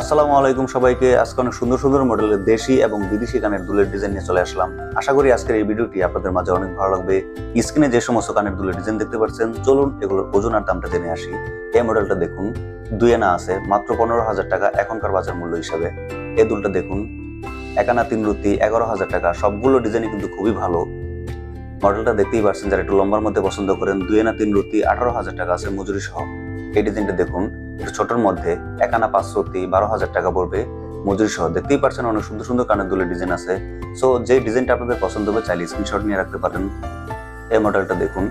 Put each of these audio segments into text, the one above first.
আসসালামু আলাইকুম সবাইকে। আজকে অনেক সুন্দর সুন্দর মডেলের দেশি এবং বিদেশি কানের দুলের ডিজাইন নিয়ে চলে আসলাম। আশা করি আজকের এই ভিডিওটি আপনাদের মাঝে অনেক ভালো লাগবে। স্ক্রিনে যে সমস্ত কানের দুলের ডিজাইন দেখতে পাচ্ছেন, চলুন এগুলোর ওজন আর দামটা জেনে আসি। এই মডেলটা দেখুন, দুই আনা আছে, মাত্র পনেরো হাজার টাকা এখনকার বাজার মূল্য হিসাবে। এই দুলটা দেখুন একানা তিন রুতি এগারো হাজার টাকা, সবগুলো ডিজাইনই কিন্তু খুবই ভালো। মডেলটা দেখতেই পাচ্ছেন, যারা একটু লম্বার মধ্যে পছন্দ করেন, দুই আনা তিন রুতি আঠারো হাজার টাকা আছে মজুরি সহ এই ডিজাইনটা দেখুন, একটু ছোটর মধ্যে একানা পাঁচশো বারো হাজার টাকা পড়বে। মজুরি সহ, দেখতেই পারছেন অনেক সুন্দর সুন্দর কানের দুলের ডিজাইন আছে। সো যে ডিজাইনটা আপনাদের পছন্দ হবে চাইলে স্ক্রিনশট নিয়ে রাখতে পারেন। এই মডেলটা দেখুন,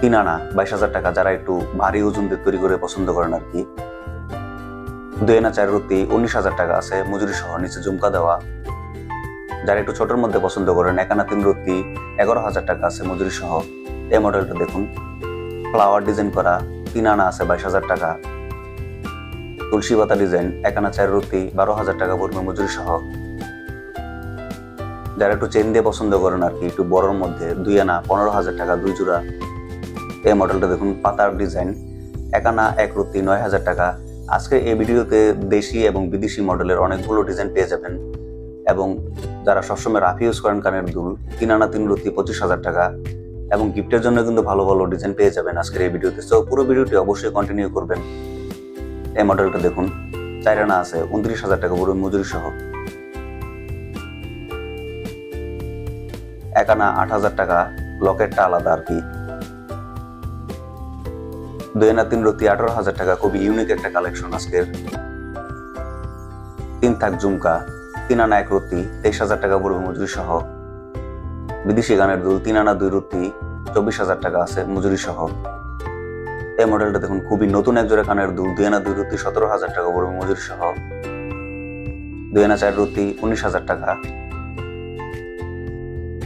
তিন আনা বাইশ হাজার টাকা যারা একটু ভারী ওজন দিয়ে তৈরি করে পছন্দ করেন আর কি। দুই আনা চার রুতি উনিশ হাজার টাকা আছে, মজুরি সহ, নিচে জুমকা দেওয়া। যারা একটু ছোটর মধ্যে পছন্দ করেন একানা তিন রুতি এগারো হাজার টাকা আছে, মজুরি সহ। এই মডেলটা দেখুন ফ্লাওয়ার ডিজাইন করা। তিন আনা আছে বাইশ হাজার টাকা। তুলসী পাতা ডিজাইন একানা চার রুতি বারো হাজার টাকা পড়বে মজুরি সহ। যারা একটু চেন দিয়ে পছন্দ করেন আর কি, একটু বড়র মধ্যে, দুই আনা, পনেরো হাজার টাকা, দুই জোড়া। এই মডেলটা দেখুন, পাতার ডিজাইন একানা এক রুতি নয় হাজার টাকা। আজকে এই ভিডিওতে দেশি এবং বিদেশি মডেলের অনেকগুলো ডিজাইন পেয়ে যাবেন। এবং যারা সবসময় রাফ ইউজ করেন কানের দুল, তিন আনা, তিন রুতি পঁচিশ হাজার টাকা। এবং গিফটের জন্য কিন্তু ভালো ভালো ডিজাইন পেয়ে যাবেন আজকের এই ভিডিওতে। সো পুরো ভিডিওটি অবশ্যই কন্টিনিউ করবেন। এই মডেলটা দেখুন, চাইরানা আছে, উনত্রিশ হাজার টাকা পুরো মজুরি সহ। এক আনা আট হাজার টাকা, লকেটটা আলাদা আর কি। দুই আনা তিন রতি আঠারো হাজার টাকা, খুবই ইউনিক একটা কালেকশন আজকের। তিন থাক জুমকা তিন আনা এক রতি, তেইশ হাজার টাকা পড়বে মজুরি সহ। বিদেশি গানের দুল, তিন আনা দুই রুতি চব্বিশ হাজার টাকা আছে, মজুরি সহ। এই মডেলটা দেখুন, খুবই নতুন এক জোড়া কানের দুল, দুই আনা দুই রুতি সতেরো হাজার টাকা পড়বে মজুরি সহ। দুই আনা চার রুটি, উনিশ হাজার টাকা।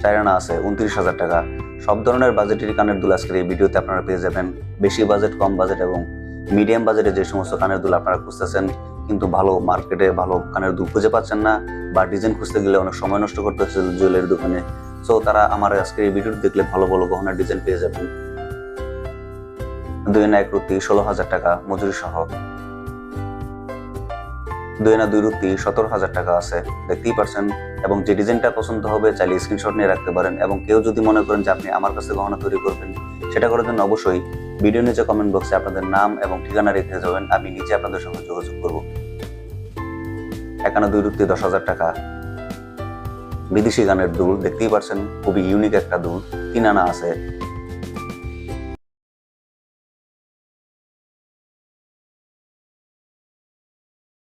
চার আনা আছে, উনত্রিশ হাজার টাকা। সব ধরনের বাজেটের কানের দুল আজকের এই ভিডিওতে আপনারা পেয়ে যাবেন। বেশি বাজেট কম বাজেট এবং মিডিয়াম বাজেটে যে সমস্ত কানের দুল আপনারা খুঁজতেছেন, কিন্তু ভালো মার্কেটে ভালো কানের দুল খুঁজে পাচ্ছেন না বা ডিজাইন খুঁজতে গেলে অনেক সময় নষ্ট করতে হচ্ছে জুয়েলারি দোকানে। সো তারা আমার আজকে এই ভিডিও দেখলে ভালো ভালো গহনার ডিজাইন পেয়ে যাবেন। দুই না এক রুতি ষোলো হাজার টাকা, মজুরি সহ। দুই না দুই রুতি সতেরো হাজার টাকা আছে, দেখতেই পারছেন। এবং যে ডিজাইনটা পছন্দ হবে, চাইলে স্ক্রিনশট নিয়ে রাখতে পারেন। এবং কেউ যদি মনে করেন যে আপনি আমার কাছে গহনা তৈরি করবেন, সেটা করার জন্য অবশ্যই ভিডিও নিচে কমেন্ট বক্সে আপনাদের নাম এবং ঠিকানা রেখে যাবেন। আমি নিজে আপনাদের সঙ্গে যোগাযোগ করব। একান্ন দুই রুতি দশ হাজার টাকা বিদেশি গানের দুল দেখতেই পারছেন খুবই ইউনিক একটা দুল কিনানা আছে।